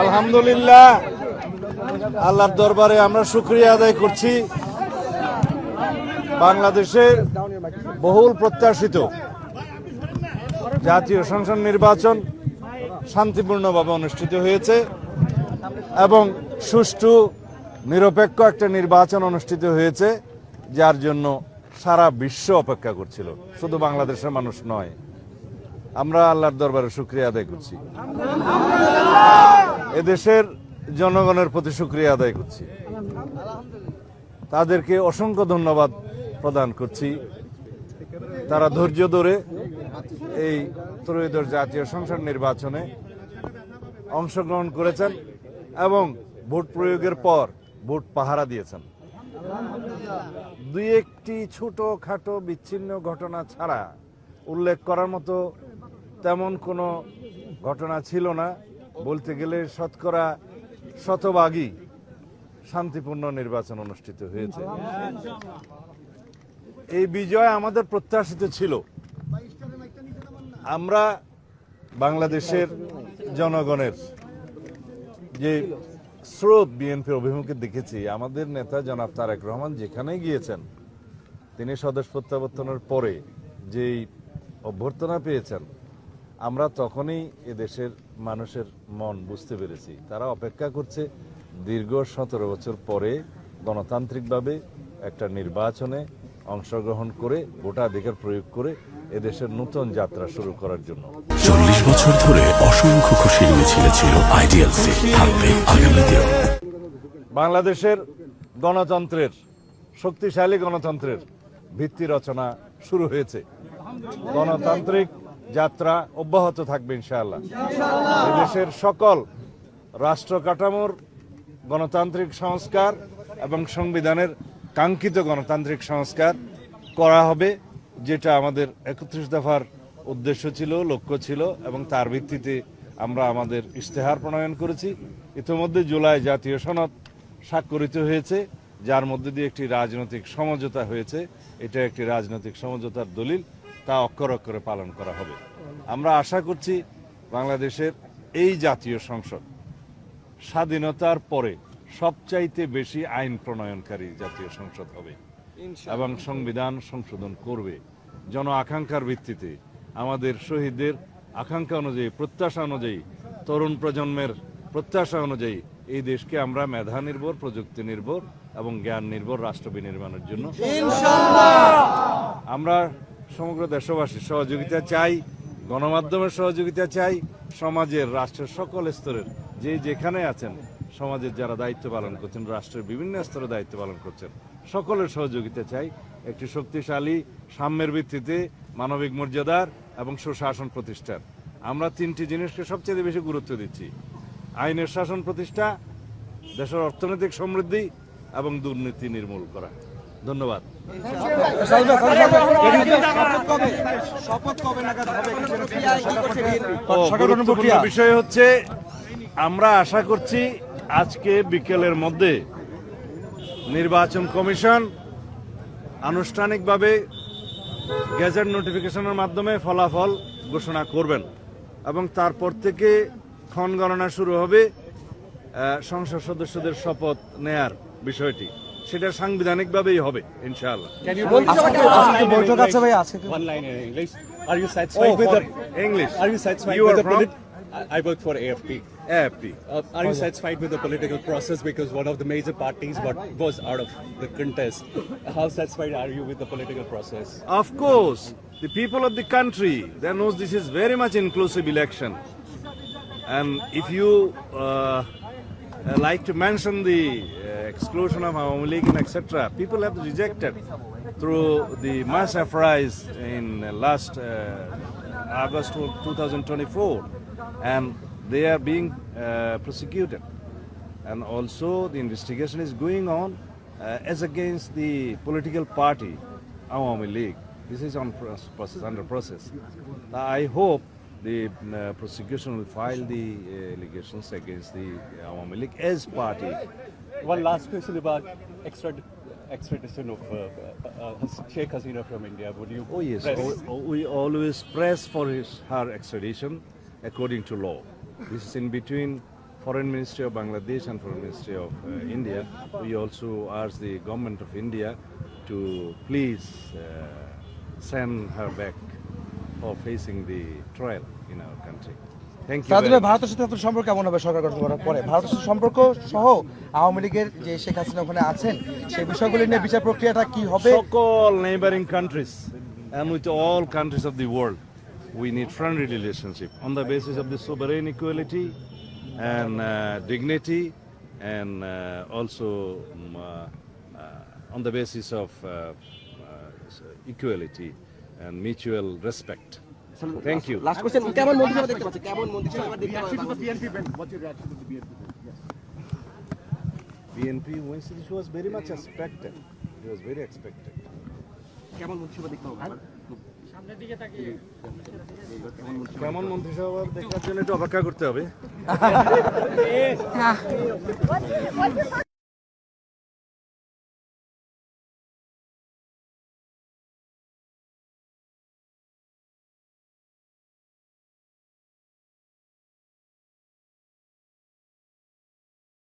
আলহামদুলিল্লাহ। আল্লাহর দরবারে আমরা শুক্রিয়া আদায় করছি। বাংলাদেশে বহুল প্রত্যাশিত জাতীয় সংসদ নির্বাচন শান্তিপূর্ণভাবে অনুষ্ঠিত হয়েছে এবং সুষ্ঠু, নিরপেক্ষ একটা নির্বাচন অনুষ্ঠিত হয়েছে, যার জন্য সারা বিশ্ব অপেক্ষা করছিল। শুধু বাংলাদেশের মানুষ নয়। আমরা আল্লাহর দরবারে শুক্রিয়া আদায় করছি। এদেশের জনগণের প্রতি শুক্রিয়া আদায় করছি। তাদেরকে অসংখ্য ধন্যবাদ প্রদান করছি। তারা ধৈর্য ধরে এই ত্রয়োদশ জাতীয় সংসদ নির্বাচনে অংশগ্রহণ করেছেন এবং ভোট প্রয়োগের পর ভোট পাহারা দিয়েছেন। দুই একটি ছোট খাটো বিচ্ছিন্ন ঘটনা ছাড়া উল্লেখ করার মতো তেমন কোনো ঘটনা ছিল না। বলতে গেলে শতকরা শতভাগই শান্তিপূর্ণ নির্বাচন অনুষ্ঠিত হয়েছে। এই বিজয় আমাদের প্রত্যাশিত ছিল। আমরা বাংলাদেশের জনগণের যে স্রোত বিএনপি অভিমুখে দেখেছি, আমাদের নেতা জনাব তারেক রহমান যেখানে গিয়েছেন, তিনি স্বদেশ প্রত্যাবর্তনের পরে যেই অভ্যর্থনা পেয়েছেন আমরা তখনই এদেশের মানুষের মন বুঝতে পেরেছি। তারা অপেক্ষা করছে দীর্ঘ সতেরো বছর পরে গণতান্ত্রিকভাবে একটা নির্বাচনে অংশগ্রহণ করে ভোটাধিকার প্রয়োগ করে এদেশের নতুন যাত্রা শুরু করার জন্য। চল্লিশ বছর ধরে অসংখ্য খুশির মিছিলে ছিল আইডিয়ালসে থাকবে আগামীতেও বাংলাদেশের গণতন্ত্রের শক্তিশালী গণতন্ত্রের ভিত্তি রচনা শুরু হয়েছে। গণতান্ত্রিক যাত্রা অব্যাহত থাকবে, ইনশাআল্লাহ। দেশের সকল রাষ্ট্র কাঠামোর গণতান্ত্রিক সংস্কার এবং সংবিধানের কাঙ্ক্ষিত গণতান্ত্রিক সংস্কার করা হবে, যেটা আমাদের একত্রিশ দফার উদ্দেশ্য ছিল, লক্ষ্য ছিল, এবং তার ভিত্তিতে আমরা আমাদের ইশতেহার প্রণয়ন করেছি। ইতিমধ্যে জুলাই জাতীয় সনদ স্বাক্ষরিত হয়েছে, যার মধ্যে দিয়ে একটি রাজনৈতিক সমঝোতা হয়েছে। এটা একটি রাজনৈতিক সমঝোতার দলিল। তা অক্ষর অক্ষরে পালন করা হবে। আমরা আশা করছি বাংলাদেশের এই জাতীয় সংসদ স্বাধীনতার পরে সবচাইতে বেশি আইন প্রণয়নকারী জাতীয় সংসদ হবে এবং সংবিধান সংশোধন করবে। জন আকাঙ্ক্ষার ভিত্তিতে আমাদের শহীদদের আকাঙ্ক্ষা অনুযায়ী প্রত্যাশা অনুযায়ী তরুণ প্রজন্মের প্রত্যাশা অনুযায়ী এই দেশকে আমরা মেধা নির্ভর প্রযুক্তি নির্ভর এবং জ্ঞান নির্ভর রাষ্ট্র বিনির্মাণের জন্য আমরা সমগ্র দেশবাসীর সহযোগিতা চাই, গণমাধ্যমের সহযোগিতা চাই, সমাজের, রাষ্ট্রের সকল স্তরের, যে যেখানে আছেন, সমাজের যারা দায়িত্ব পালন করছেন, রাষ্ট্রের বিভিন্ন স্তরে দায়িত্ব পালন করছেন, সকলের সহযোগিতা চাই। একটি শক্তিশালী, সাম্যের ভিত্তিতে মানবিক মর্যাদার এবং সুশাসন প্রতিষ্ঠার। আমরা তিনটি জিনিসকে সবচেয়ে বেশি গুরুত্ব দিচ্ছি। আইনের শাসন প্রতিষ্ঠা, দেশের অর্থনৈতিক সমৃদ্ধি এবং দুর্নীতি নির্মূল করা। ধন্যবাদ। বিষয় হচ্ছে আমরা আশা করছি আজকে বিকেলের মধ্যে নির্বাচন কমিশন আনুষ্ঠানিকভাবে গেজেট নোটিফিকেশনের মাধ্যমে ফলাফল ঘোষণা করবেন এবং তারপর থেকে ক্ষণ গণনা শুরু হবে সংসদ সদস্যদের শপথ নেয়ার বিষয়টি। সেটা সাংবিধানিকভাবেই হবে ইনশাআল্লাহ বৈঠক আছে ভাই আছে One line in English. Are you satisfied Oh, with for the English. Are you satisfied You with are the from? polit- I- I work for AFP. AFP. Uh, are you satisfied with the political process because one of the major parties what was out of the contest? How satisfied are you with the political process? Of course, the people of the country they knows this is very much inclusive election, and if you uh, uh, like to mention the uh, exclusion of Awami League and etc., people have rejected through the mass uprise in last uh, August 2024, and they are being uh, prosecuted and also the investigation is going on uh, as against the political party Awami League. This is on process under process. I hope the uh, prosecution will file the uh, allegations against the Awami League as party. One last question about extra extradition of uh, uh, uh, Sheikh Hasina from India. Would you? Oh yes, al- al- we always press for his her extradition according to law. This is in between Foreign Ministry of Bangladesh and Foreign Ministry of uh, India, we also ask the government of India to please uh, send her back for facing the trial in our country. তাদের ভারতের সাথে সম্পর্ক কেমন হবে সরকার গঠন ভারতের সাথে সম্পর্ক সহ আওয়ামী লীগের যে শেখ হাসিনা ওখানে আছেন সেই বিষয়গুলি নিয়ে বিচার প্রক্রিয়াটা কি হবে? সকল neighbouring countries and with all countries of the world we need friendly relationship on the basis of the sovereign equality and dignity and also on the basis of equality and mutual respect Thank you. Last question কেমন মন্ত্রিসভা দেখতে পাচ্ছেন কেমন মন্ত্রিসভা দেখতে BNP was very much expected. It was very expected. কেমন মন্ত্রিসভা দেখতে হবে কেমন মন্ত্রিসভা দেখার জন্য একটু অপেক্ষা করতে হবে।